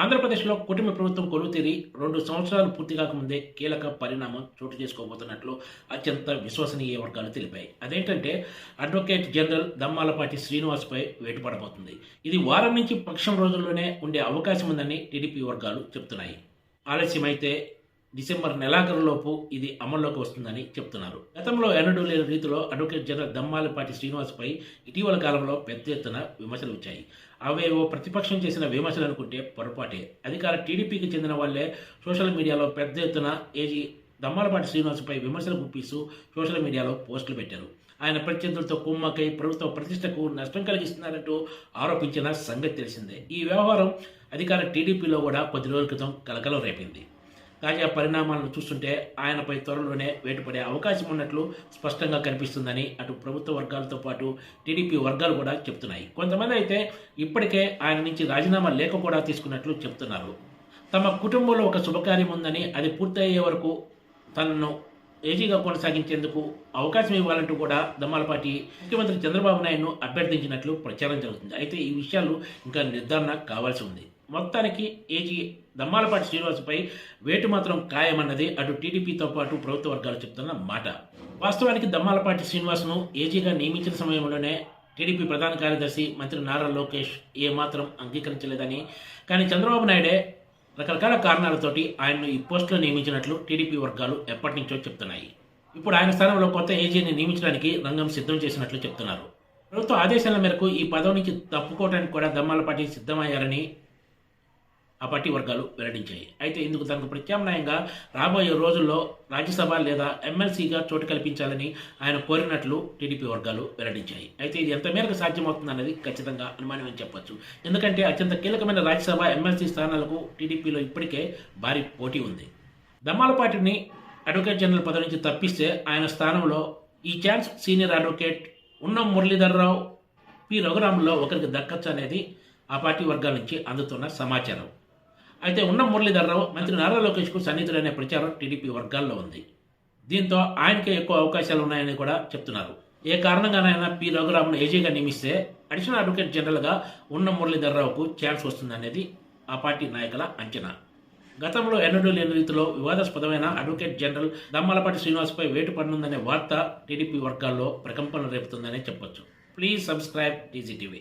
ఆంధ్రప్రదేశ్లో కుటుంబ ప్రభుత్వం కొలువుతీరి రెండు సంవత్సరాలు పూర్తి కాకముందే కీలక పరిణామం చోటు చేసుకోబోతున్నట్లు అత్యంత విశ్వసనీయ వర్గాలు తెలిపాయి. అదేంటంటే అడ్వకేట్ జనరల్ దమ్మాలపాటి శ్రీనివాస్పై వేటుపడబోతుంది. ఇది వారం నుంచి పక్షం రోజుల్లోనే ఉండే అవకాశం ఉందని టీడీపీ వర్గాలు చెబుతున్నాయి ఆలస్యమైతే డిసెంబర్ నెలాఖరులోపు ఇది అమల్లోకి వస్తుందని చెప్తున్నారు. గతంలో ఎన్నడూ లేని రీతిలో అడ్వకేట్ జనరల్ దమ్మాలపాటి శ్రీనివాస్పై ఇటీవల కాలంలో పెద్ద ఎత్తున విమర్శలు వచ్చాయి. అవేవో ప్రతిపక్షం చేసిన విమర్శలు అనుకుంటే పొరపాటే. అధికార టీడీపీకి చెందిన వాళ్ళే సోషల్ మీడియాలో పెద్ద ఎత్తున ఏజీ దమ్మాలపాటి శ్రీనివాస్పై విమర్శలు గుప్పిస్తూ సోషల్ మీడియాలో పోస్టులు పెట్టారు. ఆయన ప్రత్యర్థులతో కుమ్మకై ప్రభుత్వ ప్రతిష్టకు నష్టం కలిగిస్తున్నారంటూ ఆరోపించిన సంగతి తెలిసిందే. ఈ వ్యవహారం అధికార టీడీపీలో కూడా కొద్ది రోజుల క్రితం కలకలం రేపింది. తాజా పరిణామాలను చూస్తుంటే ఆయనపై త్వరలోనే వేటుపడే అవకాశం ఉన్నట్లు స్పష్టంగా కనిపిస్తుందని అటు ప్రభుత్వ వర్గాలతో పాటు టీడీపీ వర్గాలు కూడా చెప్తున్నాయి కొంతమంది అయితే ఇప్పటికే ఆయన నుంచి రాజీనామా లేఖ కూడా తీసుకున్నట్లు చెప్తున్నారు తమ కుటుంబంలో ఒక శుభకార్యం ఉందని అది పూర్తయ్యే వరకు తనను ఏజీగా కొనసాగించేందుకు అవకాశం ఇవ్వాలంటూ కూడా దమ్మాలపాటి ముఖ్యమంత్రి చంద్రబాబు నాయుడును అభ్యర్థించినట్లు ప్రచారం జరుగుతుంది. అయితే ఈ విషయాలు ఇంకా నిర్ధారణ కావాల్సి ఉంది. మొత్తానికి ఏజీ దమ్మాలపాటి శ్రీనివాసుపై వేటు మాత్రం ఖాయమన్నది అటు టీడీపీతో పాటు ప్రభుత్వ వర్గాలు చెప్తున్న మాట. వాస్తవానికి దమ్మాలపాటి శ్రీనివాస్ను ఏజీగా నియమించిన సమయంలోనే టీడీపీ ప్రధాన కార్యదర్శి మంత్రి నారా లోకేష్ ఏమాత్రం అంగీకరించలేదని కానీ చంద్రబాబు నాయుడే రకరకాల కారణాలతోటి ఆయన్ను ఈ పోస్టులో నియమించినట్లు టీడీపీ వర్గాలు ఎప్పటి నుంచో చెప్తున్నాయి. ఇప్పుడు ఆయన స్థానంలో కొత్త ఏజీని నియమించడానికి రంగం సిద్ధం చేసినట్లు చెప్తున్నారు. ప్రభుత్వ ఆదేశాల మేరకు ఈ పదవి నుంచి తప్పుకోవడానికి కూడా దమ్మాలపాటి సిద్ధమయ్యారని ఆ పార్టీ వర్గాలు వెల్లడించాయి. అయితే ఇందుకు తనకు ప్రత్యామ్నాయంగా రాబోయే రోజుల్లో రాజ్యసభ లేదా ఎమ్మెల్సీగా చోటు కల్పించాలని ఆయన కోరినట్లు టీడీపీ వర్గాలు వెల్లడించాయి. అయితే ఇది ఎంత మేరకు సాధ్యమవుతుందన్నది ఖచ్చితంగా అనుమానమని చెప్పొచ్చు. ఎందుకంటే అత్యంత కీలకమైన రాజ్యసభ ఎమ్మెల్సీ స్థానాలకు టీడీపీలో ఇప్పటికే భారీ పోటీ ఉంది. దమ్మాలపాటిని అడ్వకేట్ జనరల్ పదవి నుంచి తప్పిస్తే ఆయన స్థానంలో ఈ ఛాన్స్ సీనియర్ అడ్వకేట్ ఉన్నం మురళీధర్రావు పి రఘురాములో ఒకరికి దక్కచ్చు అనేది ఆ పార్టీ వర్గాల నుంచి అందుతున్న సమాచారం. అయితే ఉన్న మురళీధర్రావు మంత్రి నారా లోకేష్కు సన్నిహితుడనే ప్రచారం టీడీపీ వర్గాల్లో ఉంది. దీంతో ఆయనకే ఎక్కువ అవకాశాలు ఉన్నాయని కూడా చెప్తున్నారు. ఏ కారణంగానైనా పి. రఘురామ్ను ఏజీగా నియమిస్తే అడిషనల్ అడ్వకేట్ జనరల్గా ఉన్న మురళీధర్రావుకు ఛాన్స్ వస్తుందనేది ఆ పార్టీ నాయకుల అంచనా. గతంలో ఎన్నడూ లేని రీతిలో వివాదాస్పదమైన అడ్వకేట్ జనరల్ దమ్మలపాటి శ్రీనివాస్పై వేటు పడనుందనే వార్త టీడీపీ వర్గాల్లో ప్రకంపనలు రేపుతుందనే చెప్పొచ్చు. Please subscribe TGTV